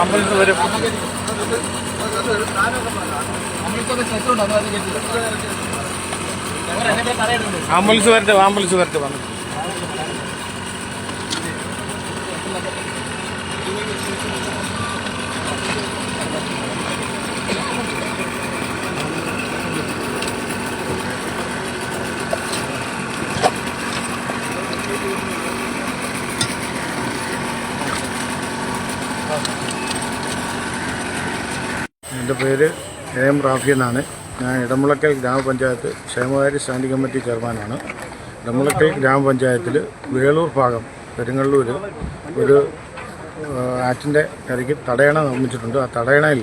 Ambulance വരും. Ambulance വരട്ടെ ambulance വരട്ടെ വന്നു. എന്റെ പേര് എ എം റാഫി എന്നാണ്. ഞാൻ ഇടമുളക്കൽ ഗ്രാമപഞ്ചായത്ത് ക്ഷേമകാര്യ സ്റ്റാൻഡിംഗ് കമ്മിറ്റി ചെയർമാനാണ്. ഇടമുളക്കൽ ഗ്രാമപഞ്ചായത്തിൽ വേളൂർ ഭാഗം പെരുങ്ങള്ളൂർ ഒരു ആറ്റിന്റെ കരയ്ക്ക് തടയണ നിർമ്മിച്ചിട്ടുണ്ട്. ആ തടയണയിൽ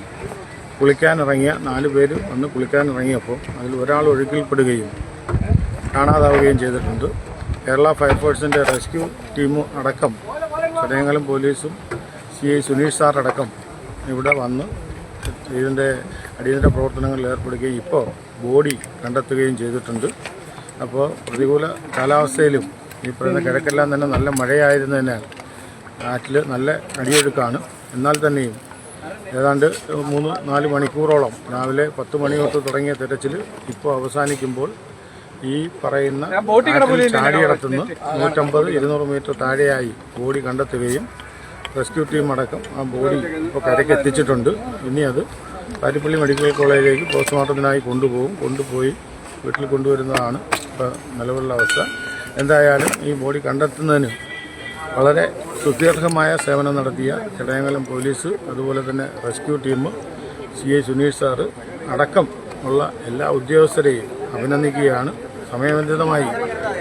കുളിക്കാനിറങ്ങിയ നാല് പേര് വന്ന് കുളിക്കാനിറങ്ങിയപ്പോൾ അതിൽ ഒരാൾ ഒഴുക്കിൽപ്പെടുകയും കാണാതാവുകയും ചെയ്തിട്ടുണ്ട്. കേരള ഫയർഫോഴ്സിന്റെ റെസ്ക്യൂ ടീം അടക്കം ചടയങ്ങളും പോലീസും സി ഐ സുനീഷ് സാർ അടക്കം ഇവിടെ വന്ന് ഇതിന്റെ അടിയന്തര പ്രവർത്തനങ്ങളിൽ ഏർപ്പെടുകയും ഇപ്പോൾ ബോഡി കണ്ടെത്തുകയും ചെയ്തിട്ടുണ്ട്. അപ്പോൾ പ്രതികൂല കാലാവസ്ഥയിലും ഈ പറയുന്ന കിഴക്കെല്ലാം തന്നെ നല്ല മഴയായിരുന്നതിനാൽ ആറ്റിൽ നല്ല അടിയൊഴുക്കാണ്. എന്നാൽ തന്നെയും ഏതാണ്ട് മൂന്ന് നാല് മണിക്കൂറോളം രാവിലെ പത്ത് മണി തൊട്ട് തുടങ്ങിയ തിരച്ചിൽ ഇപ്പോൾ അവസാനിക്കുമ്പോൾ ഈ പറയുന്ന ചാടിയിടത്തുനിന്ന് നൂറ്റമ്പത് ഇരുന്നൂറ് മീറ്റർ താഴെയായി ബോഡി കണ്ടെത്തുകയും റെസ്ക്യൂ ടീം അടക്കം ആ ബോഡി ഇപ്പോൾ കരയ്ക്ക് എത്തിച്ചിട്ടുണ്ട്. ഇനി അത് പാരിപ്പള്ളി മെഡിക്കൽ കോളേജിലേക്ക് പോസ്റ്റ്മോർട്ടത്തിനായി കൊണ്ടുപോകും. കൊണ്ടുപോയി വീട്ടിൽ കൊണ്ടുവരുന്നതാണ് ഇപ്പോൾ നിലവിലുള്ള അവസ്ഥ. എന്തായാലും ഈ ബോഡി കണ്ടെത്തുന്നതിന് വളരെ സുദീർഘമായ സേവനം നടത്തിയ ചടയമംഗലം പോലീസ് അതുപോലെ തന്നെ rescue team C I Suneesh sir അടക്കം ഉള്ള എല്ലാ ഉദ്യോഗസ്ഥരെയും അഭിനന്ദിക്കുകയാണ്. സമയബന്ധിതമായി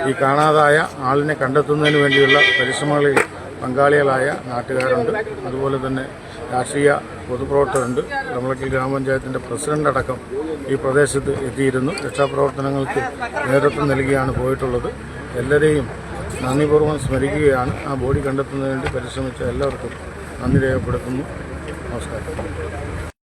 ഈ കാണാതായ ആളിനെ കണ്ടെത്തുന്നതിന് വേണ്ടിയുള്ള പരിശ്രമങ്ങളിൽ പങ്കാളികളായ നാട്ടുകാരുണ്ട്. അതുപോലെ തന്നെ രാഷ്ട്രീയ പൊതുപ്രവർത്തകരുണ്ട്. നമ്മളക്കൽ ഗ്രാമപഞ്ചായത്തിന്റെ പ്രസിഡന്റ് അടക്കം ഈ പ്രദേശത്ത് എത്തിയിരുന്നു. രക്ഷാപ്രവർത്തനങ്ങൾക്ക് നേതൃത്വം നൽകിയാണ് പോയിട്ടുള്ളത്. എല്ലാവരെയും നന്ദിപൂർവം സ്മരിക്കുകയാണ്. ആ ബോഡി കണ്ടെത്തുന്നതിന് വേണ്ടി പരിശ്രമിച്ച എല്ലാവർക്കും നന്ദി രേഖപ്പെടുത്തുന്നു. നമസ്കാരം.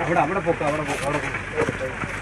അവിടെ അവിടെ പോക്കാം അവിടെ പോക്കാം അവിടെ പോക്കാം